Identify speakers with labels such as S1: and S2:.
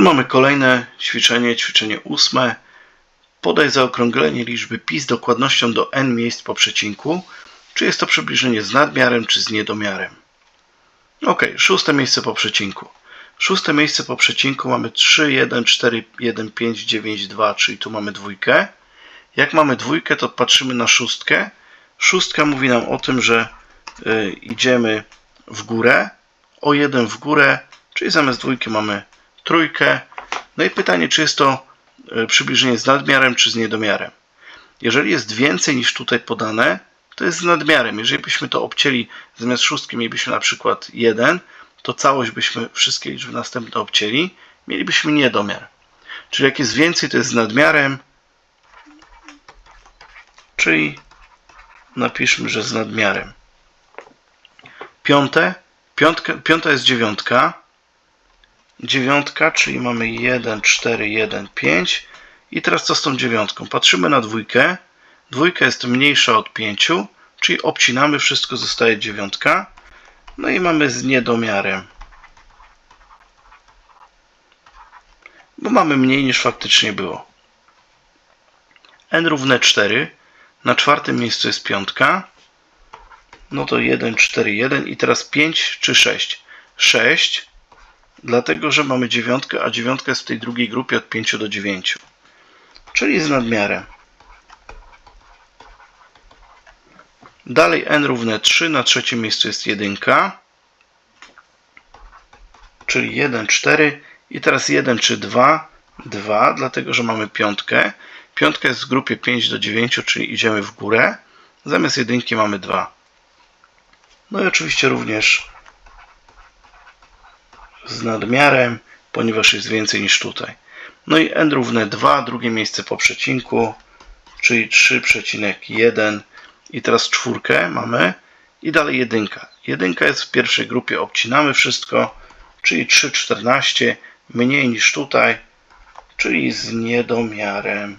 S1: Tu mamy kolejne ćwiczenie, ćwiczenie ósme. Podaj zaokrąglenie liczby pi z dokładnością do n miejsc po przecinku. Czy jest to przybliżenie z nadmiarem, czy z niedomiarem? Ok, szóste miejsce po przecinku. Szóste miejsce po przecinku mamy 3, 1, 4, 1, 5, 9, 2, czyli tu mamy dwójkę. Jak mamy dwójkę, to patrzymy na szóstkę. Szóstka mówi nam o tym, że y, idziemy w górę, o jeden w górę, czyli zamiast dwójki mamy trójkę. No i pytanie, czy jest to y, przybliżenie z nadmiarem, czy z niedomiarem. Jeżeli jest więcej niż tutaj podane, to jest z nadmiarem. Jeżeli byśmy to obcięli zamiast szóstki, mielibyśmy na przykład 1, to całość byśmy wszystkie liczby następne obcięli, mielibyśmy niedomiar. Czyli jak jest więcej, to jest z nadmiarem, czyli napiszmy, że z nadmiarem. Piąte, piątka, piąta jest dziewiątka. Dziewiątka, czyli mamy 1, 4, 1, 5. I teraz co z tą dziewiątką? Patrzymy na dwójkę. Dwójka jest mniejsza od 5, czyli obcinamy, wszystko zostaje dziewiątka. No i mamy z niedomiarem. Bo mamy mniej niż faktycznie było. n równe 4. Na czwartym miejscu jest piątka. No to 1, 4, 1 i teraz 5 czy 6? 6, dlatego że mamy dziewiątkę, a dziewiątka jest w tej drugiej grupie od 5 do 9. Czyli z nadmiarem. Dalej n równe 3, na trzecim miejscu jest 1, czyli 1, 4 i teraz 1 czy 2, 2, dlatego że mamy piątkę. Piątka jest w grupie 5 do 9, czyli idziemy w górę. Zamiast jedynki mamy 2. No i oczywiście również z nadmiarem, ponieważ jest więcej niż tutaj. No i n równe 2, drugie miejsce po przecinku, czyli 3,1 i teraz czwórkę mamy i dalej jedynka. Jedynka jest w pierwszej grupie, obcinamy wszystko, czyli 3,14 mniej niż tutaj, czyli z niedomiarem.